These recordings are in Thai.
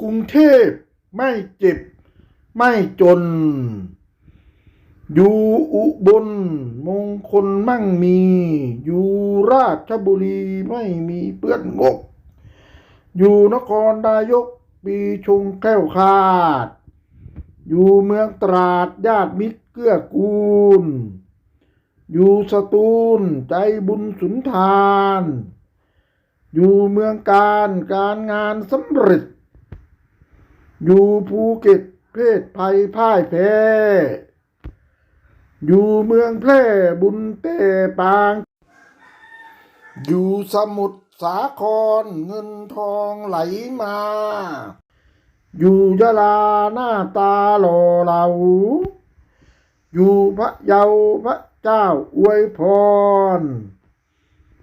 กรุงเทพไม่เจ็บไม่จน อยู่อุบลมงคลมั่งมี อยู่ราชบุรีไม่มีเปื้อนงก อยู่นครนายกปีชงแก้วคาด อยู่เมืองตราดญาติมิตรเกื้อกูล อยู่สตูลใจบุญสุนทาน อยู่เมืองการการงานสำเร็จ อยู่ภูเก็ตเพศภัยพ่ายแพ้อยู่เมืองแพร่บุญเต้ปาง อยู่สมุทรสาครเงินทองไหลมา อยู่ยะลาหน้าตาหล่อเหลา อยู่พระเยาพระเจ้าอวยพร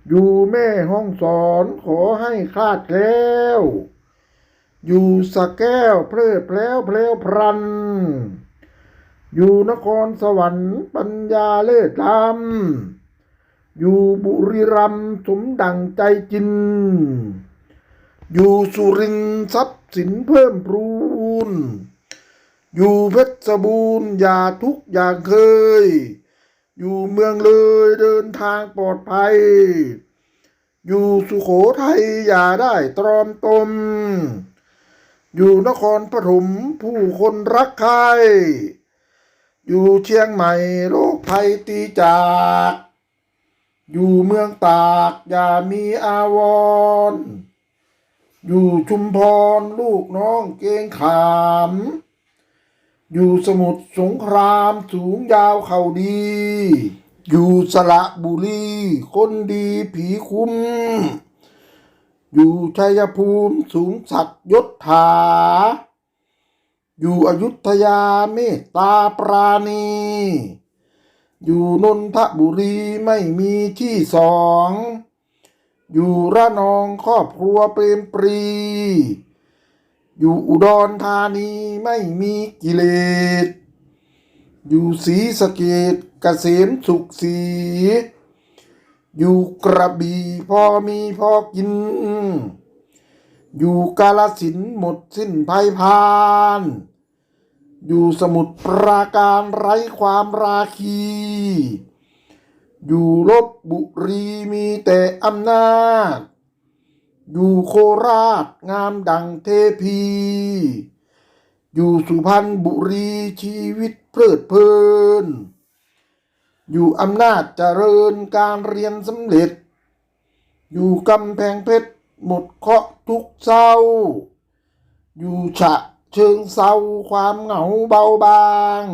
อยู่แม่ห้องสอนขอให้คลาดแล้ว อยู่สะแก้วเพลิดเพล้วเพลวพรัน อยู่นครสวรรค์ปัญญาเลิศล้ำอยู่บุรีรัมย์สมดังใจจิน อยู่สุรินทร์ทรัพย์สินเพิ่มปรูนอยู่เพชรบูรณ์อย่าทุกอย่างเคย อยู่เมืองเลยเดินทางปลอดภัย อยู่สุโขทัยอย่าได้ตรอมตม อยู่นครปฐมผู้คนรักใคร อยู่เชียงใหม่โรคภัยตีจาก อยู่เมืองตากอย่ามีอาวรณ์อยู่ชุมพรลูกน้องเกงขาม อยู่สมุทรสงครามสูงยาวเข่าดี อยู่สระบุรีคนดีผีคุ้ม อยู่ชัยภูมิสูงสักดิ์ยศถา อยู่อยุธยาเมตตาปราณี อยู่นนทบุรีไม่มีที่สอง อยู่ระนองครอบครัวเปรมปรี อยู่อุดรธานีไม่มีกิเลส อยู่ศรีสะเกดเกษมสุขสี อยู่กระบี่พอมีพอกิน อยู่กาลสินหมดสิ้นภัยพาน อยู่สมุทรปราการไร้ความราคี อยู่ลบบุรีมีแต่อำนาจ อยู่โคราชงามดังเทพี อยู่สุพรรณบุรีชีวิตเพลิดเพลิน อยู่อำนาจเจริญการเรียนสำเร็จ อยู่กำแพงเพชรหมดเคราะห์ทุกเศร้า อยู่ฉะเชิงเศร้าความเหงาเบาบาง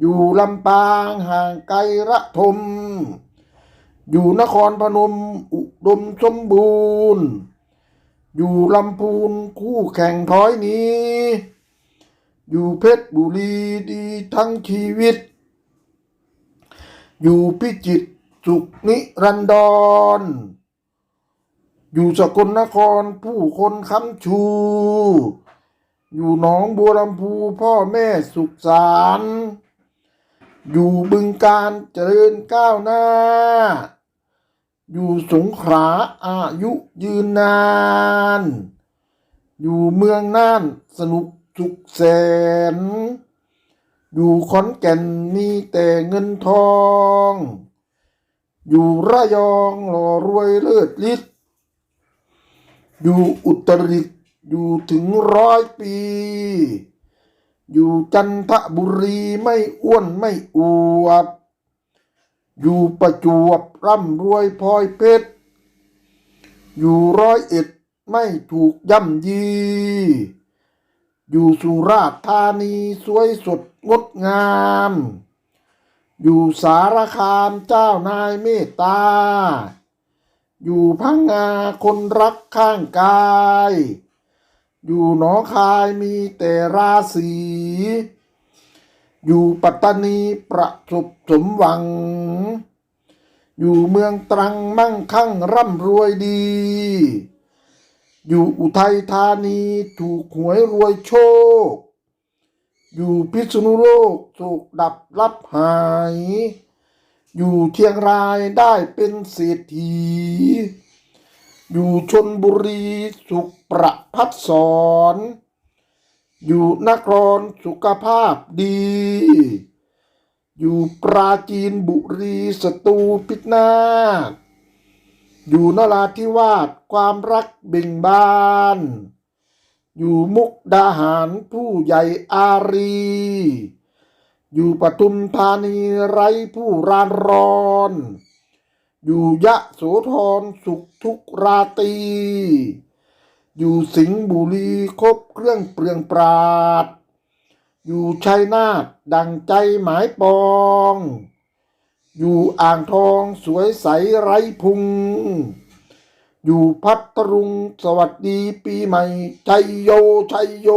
อยู่ลำปางห่างไกลระทม อยู่นครพนมอุดมสมบูรณ์ อยู่ลำพูนคู่แข่งถอยนี้ อยู่เพชรบุรีดีทั้งชีวิต อยู่พิจิตรสุขนิรันดร อยู่สกลนครผู้คนค้ำชู อยู่หนองบัวลำพูพ่อแม่สุขสารอยู่บึงการเจริญก้าวหน้า อยู่สงขลาอายุยืนนาน อยู่เมืองน่านสนุกสุขแสน อยู่ขอนแก่นมีแต่เงินทอง อยู่ระยองหล่อรวยเลิศฤทธิ์อยู่อุตรดิตถ์อยู่ถึงร้อยปี อยู่จันทบุรีไม่อ้วนไม่อวบ อยู่ประจวบร่ำรวยพลอยเพชร อยู่ร้อยเอ็ดไม่ถูกย่ำยี อยู่สุราษฎร์ธานีสวยสด งดงาม อยู่สารคามเจ้านายเมตตา อยู่พังงาคนรักข้างกาย อยู่หนองคายมีแต่ราศีอยู่ปัตตานีประสบสมหวัง อยู่เมืองตรังมั่งคั่งร่ำรวยดี อยู่อุทัยธานีถูกหวยรวยโชค อยู่พิษณุโลกโศกดับรับหาย อยู่เชียงรายได้เป็นเศรษฐี อยู่ชนบุรีสุขประพัดสอนอยู่นครสุขภาพดี อยู่ปราจีนบุรีสตูพิษนาอยู่นราธิวาสความรักเบ่งบาน อยู่มุกดาหารผู้ใหญ่อารี อยู่ปทุมธานีไรผู้รานรอน อยู่ยะโสธรสุขทุกราตี อยู่สิงห์บุรีครบเครื่องเปลืองปราด อยู่ชัยนาทดังใจหมายปอง อยู่อ่างทองสวยใสไรพุง อยู่พัทรุงสวัสดีปีใหม่ชัยโยชัยโย